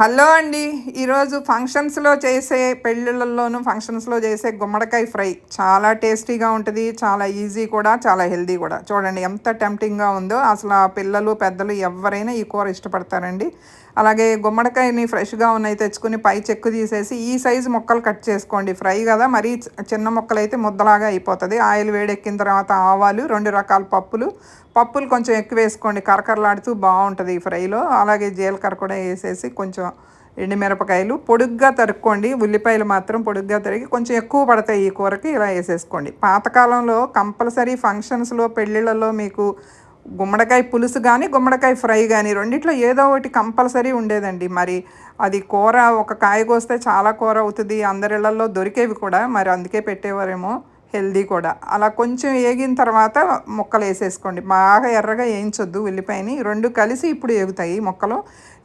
Hello అండి. ఈరోజు ఫంక్షన్స్లో చేసే పెళ్ళిళ్ళల్లోనూ ఫంక్షన్స్లో చేసే గుమ్మడికాయ ఫ్రై చాలా టేస్టీగా ఉంటుంది చాలా ఈజీ కూడా చాలా హెల్దీ కూడా. చూడండి ఎంత టెంప్టింగ్గా ఉందో. అసలు ఆ పిల్లలు పెద్దలు ఎవరైనా ఈ కూర ఇష్టపడతారండి. అలాగే గుమ్మడికాయని ఫ్రెష్గా ఉన్నాయి తెచ్చుకుని పై చెక్కు తీసేసి ఈ సైజు ముక్కలు కట్ చేసుకోండి. ఫ్రై కదా మరీ చిన్న ముక్కలు అయితే ముద్దలాగా అయిపోతుంది. ఆయిల్ వేడెక్కిన తర్వాత ఆవాలు రెండు రకాల పప్పులు. పప్పులు కొంచెం ఎక్కువ వేసుకోండి కరకరలాడుతూ బాగుంటుంది ఈ ఫ్రైలో. అలాగే జీలకర్ర కూడా వేసేసి కొంచెం ఎండుమిరపకాయలు పొడుగ్గా తరుక్కోండి. ఉల్లిపాయలు మాత్రం పొడుగ్గా తరిగి కొంచెం ఎక్కువ పడతాయి ఈ కూరకి ఇలా వేసేసుకోండి. పాతకాలంలో కంపల్సరీ ఫంక్షన్స్లో పెళ్ళిళ్ళలో మీకు గుమ్మడికాయ పులుసు కానీ గుమ్మడికాయ ఫ్రై కానీ రెండిట్లో ఏదో ఒకటి కంపల్సరీ ఉండేదండి. మరి అది కూర ఒక కాయ కోస్తే చాలా కూర అవుతుంది. అందరిళ్ళలో దొరికేవి కూడా. మరి అందుకే పెట్టేవారేమో. హెల్దీ కూడా. అలా కొంచెం వేగిన తర్వాత ముక్కలు వేసేసుకోండి. బాగా ఎర్రగా వేయించొద్దు ఉల్లిపాయని. రెండు కలిసి ఇప్పుడు ఎగుతాయి ముక్కలు.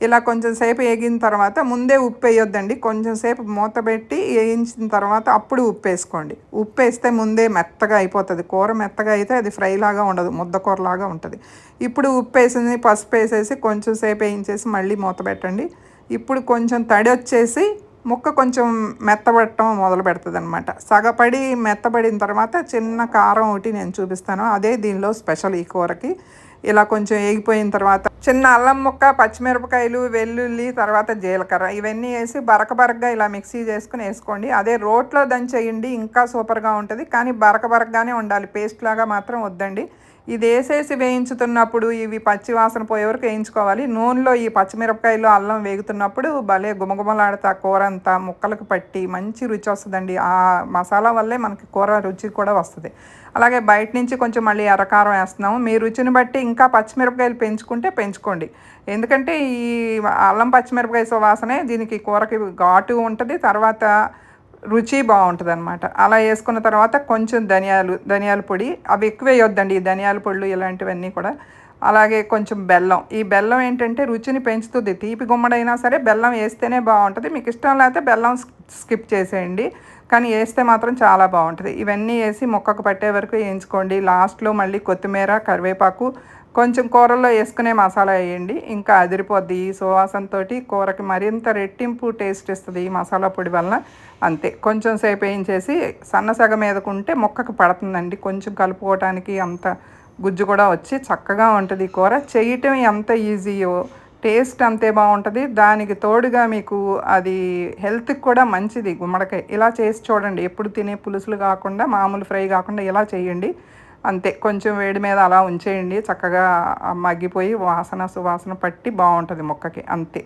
ఇలా కొంచెం సేపు వేగిన తర్వాత ముందే ఉప్పు వేయొద్దండి. కొంచెం సేపు మూత పెట్టి వేయించిన తర్వాత అప్పుడు ఉప్పు వేసుకోండి. ఉప్పు వేస్తే ముందే మెత్తగా అయిపోతుంది. కూర మెత్తగా అయితే అది ఫ్రై లాగా ఉండదు. ముద్ద కూరలాగా ఉంటుంది. ఇప్పుడు ఉప్పు వేసింది పసుపు వేసేసి కొంచెం సేపు వేయించేసి మళ్ళీ మూత పెట్టండి. ఇప్పుడు కొంచెం తడి వచ్చేసి ముక్క కొంచెం మెత్తబడటం మొదలు పెడుతుంది అనమాట సగపడి మెత్తబడిన తర్వాత చిన్న కారం ఒకటి నేను చూపిస్తాను. అదే దీనిలో స్పెషల్ ఈ కూరకి. ఇలా కొంచెం వేగిపోయిన తర్వాత చిన్న అల్లం ముక్క పచ్చిమిరపకాయలు వెల్లుల్లి తర్వాత జీలకర్ర ఇవన్నీ వేసి బరక బరకగా ఇలా మిక్సీ చేసుకుని వేసుకోండి. అదే రోట్లో దంచేయండి ఇంకా సూపర్గా ఉంటుంది. కానీ బరక బరకగానే ఉండాలి. పేస్ట్ లాగా మాత్రం వద్దండి. ఇది వేసేసి వేయించుతున్నప్పుడు ఇవి పచ్చి వాసన పోయే వరకు వేయించుకోవాలి. నూనెలో ఈ పచ్చిమిరపకాయలు అల్లం వేగుతున్నప్పుడు భలే గుమగుమలాడతా కూర అంతా ముక్కలకు పట్టి మంచి రుచి వస్తుందండి. ఆ మసాలా వల్లే మనకి కూర రుచి కూడా వస్తుంది. అలాగే బయట నుంచి కొంచెం మళ్ళీ ఎర్రకారం వేస్తున్నాము. మీ రుచిని బట్టి ఇంకా పచ్చిమిరపకాయలు పెంచుకుంటే పెంచుకోండి. ఎందుకంటే ఈ అల్లం పచ్చిమిరపకాయ సువాసనే దీనికి కూరకి ఘాటు ఉంటుంది. తర్వాత రుచి బాగుంటుంది అనమాట అలా వేసుకున్న తర్వాత కొంచెం ధనియాలు ధనియాల పొడి అవి ఎక్కువ వేయొద్దండి. ఈ ధనియాల పొడులు ఇలాంటివన్నీ కూడా. అలాగే కొంచెం బెల్లం. ఈ బెల్లం ఏంటంటే రుచిని పెంచుతుంది. తీపి గుమ్మడైనా సరే బెల్లం వేస్తేనే బాగుంటుంది. మీకు ఇష్టం లేకపోతే బెల్లం స్కిప్ చేసేయండి. కానీ వేస్తే మాత్రం చాలా బాగుంటుంది. ఇవన్నీ వేసి మొక్కకు పట్టే వరకు వేయించుకోండి. లాస్ట్లో మళ్ళీ కొత్తిమీర కరివేపాకు కొంచెం కూరల్లో వేసుకునే మసాలా వేయండి. ఇంకా అదిరిపోద్ది ఈ సువాసనతో కూరకి మరింత రెట్టింపు టేస్ట్ ఇస్తుంది ఈ మసాలా పొడి వలన. అంతే. కొంచెం సేపు వేయించేసి సన్నసగ మీదకుంటే మొక్కకు పడుతుందండి. కొంచెం కలుపుకోవటానికి అంత గుజ్జు కూడా వచ్చి చక్కగా ఉంటుంది కూర. చేయటం ఎంత ఈజీయో టేస్ట్ అంతే బాగుంటుంది. దానికి తోడుగా మీకు అది హెల్త్కి కూడా మంచిది గుమ్మడికాయ. ఇలా చేసి చూడండి. ఎప్పుడు తినే పులుసులు కాకుండా మామూలు ఫ్రై కాకుండా ఇలా చేయండి. అంతే. కొంచెం వేడి మీద అలా ఉంచేయండి. చక్కగా మగ్గిపోయి వాసన సువాసన పట్టి బాగుంటుంది మొక్కకి. అంతే.